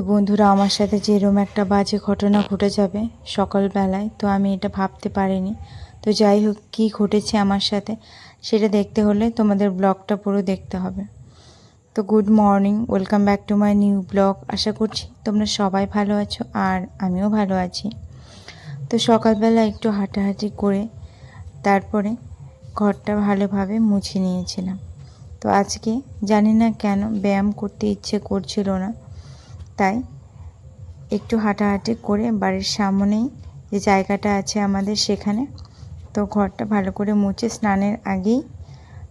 তো বন্ধুরা, আমার সাথে যেরম একটা বাজে ঘটনা ঘটে যাবে সকালবেলায়, তো আমি এটা ভাবতে পারিনি। তো যাই হোক, কী ঘটেছে আমার সাথে সেটা দেখতে হলে তোমাদের ব্লগটা পুরো দেখতে হবে। তো good morning, welcome back to my new blog. আশা করছি তোমরা সবাই ভালো আছো আর আমিও ভালো আছি। তো সকালবেলা একটু হাঁটাহাঁটি করে তারপরে ঘরটা ভালোভাবে মুছে নিয়েছিলাম। তো আজকে জানি না কেন ব্যায়াম করতে ইচ্ছে করছিল না। তাই একটু হাঁটাহাঁটি করে বাড়ির সামনেই যে জায়গাটা আছে আমাদের সেখানে, তো ঘরটা ভালো করে মুছে স্নানের আগেই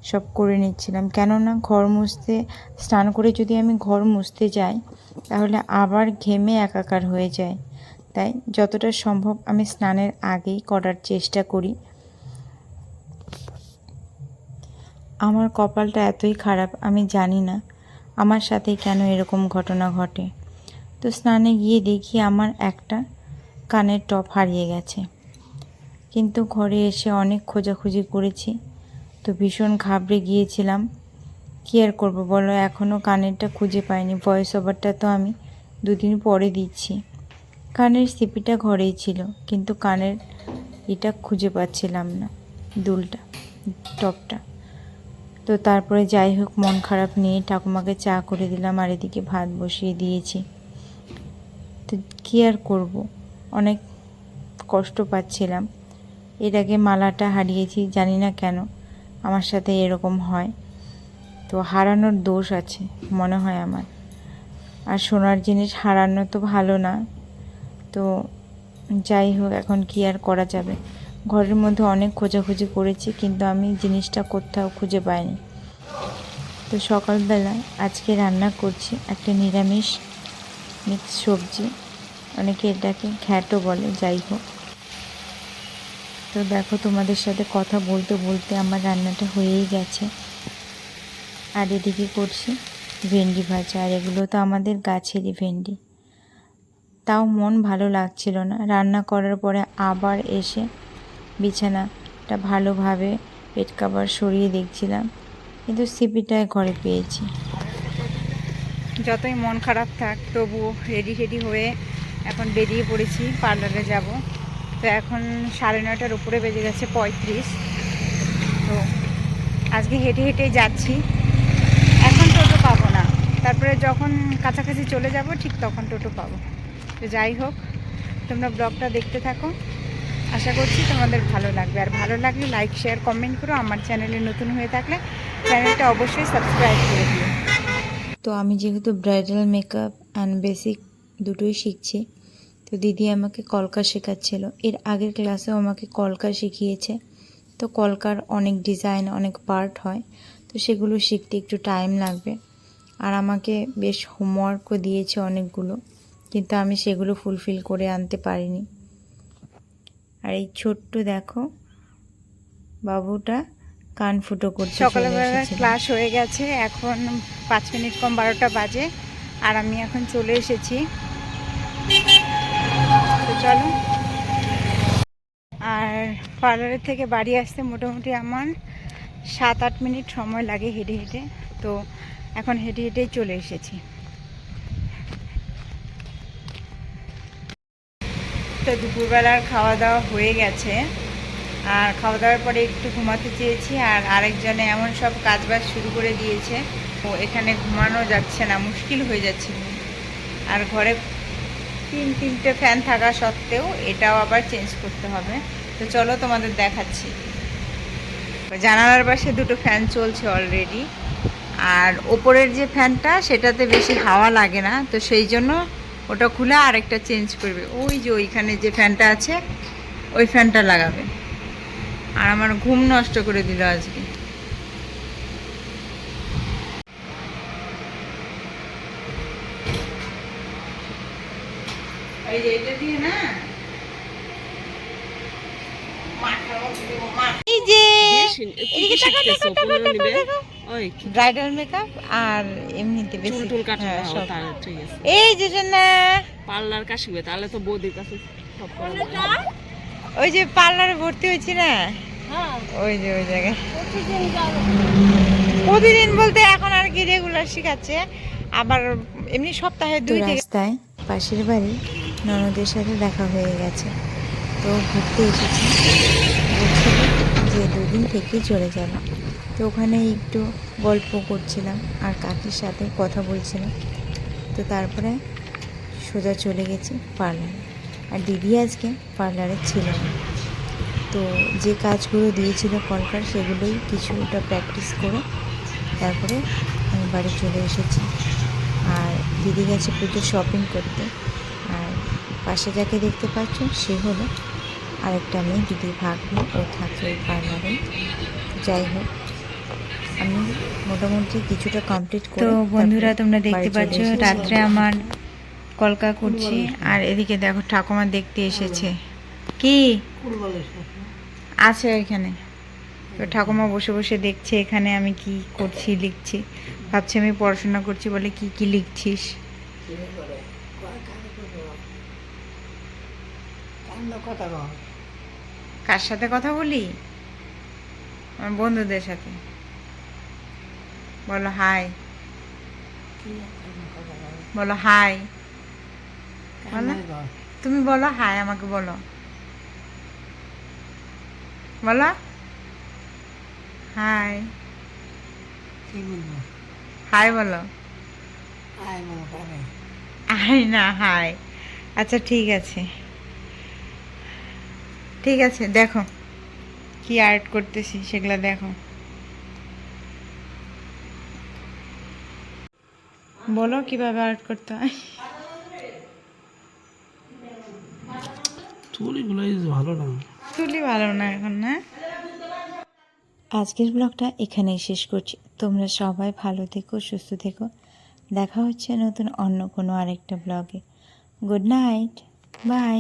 সব করে নিচ্ছিলাম। কেননা ঘর মুছতে, স্নান করে যদি আমি ঘর মুছতে যাই, তাহলে আবার ঘেমে একাকার হয়ে যায়। তাই যতটা সম্ভব আমি স্নানের আগেই করার চেষ্টা করি। আমার কপালটা এতই খারাপ আমি জানি না, আমার সাথে কেন এরকম ঘটনা ঘটে। তো স্নানে গিয়ে দেখি আমার একটা কানের টপ হারিয়ে গেছে। কিন্তু ঘরে এসে অনেক খোঁজাখুঁজি করেছি। তো ভীষণ ঘাবড়ে গিয়েছিলাম। কী আর করব বলো এখনও কানেরটা খুঁজে পাইনি। ভয়েস ওভারটা তো আমি দুদিন পরে দিচ্ছি। কানের সিপিটা ঘরেই ছিল, কিন্তু কানের এটা খুঁজে পাচ্ছিলাম না, দুলটা, টপটা। তো তারপরে যাই হোক, মন খারাপ নিয়ে ঠাকুমাকে চা করে দিলাম আর এদিকে ভাত বসিয়ে দিয়েছি। তো কী আর করব। অনেক কষ্ট পাচ্ছিলাম। এর আগে মালাটা হারিয়েছি, জানি না কেন আমার সাথে এরকম হয়। তো হারানোর দোষ আছে, মনে হয় আমার। আর সোনার জিনিস হারানো তো ভালো না। তো যাই হোক, এখন কি আর করা যাবে? ঘরের মধ্যে অনেক খোঁজাখুঁজি করেছি, কিন্তু আমি জিনিসটা কোথাও খুঁজে পাইনি। তো সকালবেলা আজকে রান্না করছি একটা নিরামিষ মিক্স সবজি, অনেকে এটাকে ঘ্যাটও বলে, যাই হোক। তো দেখো তোমাদের সাথে কথা বলতে বলতে আমার রান্নাটা হয়েই গেছে। আর এদিকে করছি ভেন্ডি ভাজা, আর এগুলো তো আমাদের গাছেরই ভেন্ডি। তাও মন ভালো লাগছিল না। রান্না করার পরে আবার এসে বিছানাটা ভালোভাবে পেট কাবার সরিয়ে দেখছিলাম। কিন্তু সিপিটায় ঘরে পেয়েছি। যতই মন খারাপ থাক, তবুও রেডি রেডি হয়ে এখন বেরিয়ে পড়েছি পার্লারে যাব। তো এখন সাড়ে নয়টার উপরে বেজে গেছে পঁয়ত্রিশ। তো আজকে হেঁটে হেঁটেই যাচ্ছি। এখন টোটো পাবো না। তারপরে যখন কাছাকাছি চলে যাব, ঠিক তখন টোটো পাবো। তো যাই হোক, তোমরা ব্লগটা দেখতে থাকো। আশা করছি তোমাদের ভালো লাগবে। আর ভালো লাগলে লাইক শেয়ার কমেন্ট করো। আমার চ্যানেলে নতুন হয়ে থাকলে চ্যানেলটা অবশ্যই সাবস্ক্রাইব করে দিও। তো আমি যেহেতু ব্রাইডাল মেকআপ অ্যান্ড বেসিক দুটোই শিখছি, তো দিদি আমাকে কলকা শেখাচ্ছিল। এর আগের ক্লাসেও আমাকে কলকা শিখিয়েছে। তো কলকার অনেক ডিজাইন অনেক পার্ট হয়, তো সেগুলো শিখতে একটু টাইম লাগবে। আর আমাকে বেশ হোমওয়ার্কও দিয়েছে অনেকগুলো, কিন্তু আমি সেগুলো ফুলফিল করে আনতে পারিনি। আর এই ছোট্ট দেখো, বাবুটা কান ফুটো করছে সকালবেলা ক্লাস হয়ে গেছে এখন পাঁচ মিনিট কম বারোটা বাজে আর আমি এখন চলে এসেছি। তো চলো। আর পার্লারের থেকে বাড়ি আসতে মোটামুটি আমার সাত আট মিনিট সময় লাগে হেঁটে হেঁটে তো এখন হেঁটে হেঁটেই চলে এসেছি। তো দুপুরবেলার খাওয়া দাওয়া হয়ে গেছে। আর খাওয়া দাওয়ার পরে একটু ঘুমাতে চেয়েছি আর আরেকজনে এমন সব কাজবাজ শুরু করে দিয়েছে। ও এখানে ঘুমানো যাচ্ছে না, মুশকিল হয়ে যাচ্ছে। আর ঘরে তিন, তিনটে ফ্যান থাকা সত্ত্বেও এটাও আবার চেঞ্জ করতে হবে। তো চলো তোমাদের দেখাচ্ছি। জানালার পাশে দুটো ফ্যান চলছে অলরেডি আর ওপরের যে ফ্যানটা, সেটাতে বেশি হাওয়া লাগে না। তো সেই জন্য ওটা খুলে আরেকটা চেঞ্জ করবে। ওই যে ওইখানে যে ফ্যানটা আছে, ওই ফ্যানটা লাগাবে। আর আমার ঘুম নষ্ট করে দিল আজকে। এই যে এটা দিয়ে না এই যে এদিকে তাকাও, তাকাও, তাকাও, তাকাও, তাকাও। ব্রাইডাল মেকআপ আর এমনিতে বেশি। চুল হ্যাঁ, ঠিক আছে। এই যে না পার্লার কাশিবে তাহলে তো বৌদির কাছে সব ওই যে পার্লারে ভর্তি হয়েছি না? ওই যে ওই জায়গায়। প্রতিদিন বলতে এখন আর কি রেগুলার শেখাচ্ছে। আবার এমনি সপ্তাহে দুই রাস্তায় পাশের বাড়ি ননদের সাথে দেখা হয়ে গেছে। তো ঘুরতে এসেছি। বলছিল যে দুদিন থেকে চলে যাবে। তো ওখানে একটু গল্প করছিলাম আর কাকির সাথে কথা বলছিলাম। তো তারপরে সোজা চলে গেছি পার্লারে। আর দিদি আজকে পার্লারে ছিল না। তো যে কাজগুলো দিয়েছিল কলকার সেগুলোই কিছুটা প্র্যাকটিস করে তারপরে আমি বাড়ি চলে এসেছি। আর দিদি গেছে পুজোর শপিং করতে। আর পাশে যাকে দেখতে পাচ্ছ সে হলো আরেকটা মেয়ে দিদির ভাগ্নি ও থাকে ওই পার্লারে। যাই হোক আমি মোটামুটি কিছুটা কমপ্লিট করে তো বন্ধুরা তোমরা দেখতে পাচ্ছ রাত্রে আমার কলকা করছি আর এদিকে দেখো ঠাকুমা দেখতে এসেছে। কি? আছে এখানে। তো ঠাকুমা বসে বসে দেখছে এখানে আমি কি করছি লিখছি। ভাবছি আমি পড়াশোনা করছি বলে কি কি লিখছিস? কার সাথে কথা বলি? আমার বন্ধুদের সাথে। বলো হাই। বলো হাই। বলো। তুমি বলো হাই আমাকে বলো। বলো। হাই হাই বলো। হাই না হাই আচ্ছা ঠিক আছে। ঠিক আছে দেখো। কি আর্ট করতেছি সেগুলো দেখো। বলো কীভাবে আর্ট করতে হয়। চুলগুলো ভালো না। তুলি ভালো না এখন না আজকের ব্লগটা এখানেই শেষ করছি। তোমরা সবাই ভালো থেকো, সুস্থ থেকো। দেখা হচ্ছে নতুন অন্য কোনো আরেকটা ব্লগে গুড নাইট বাই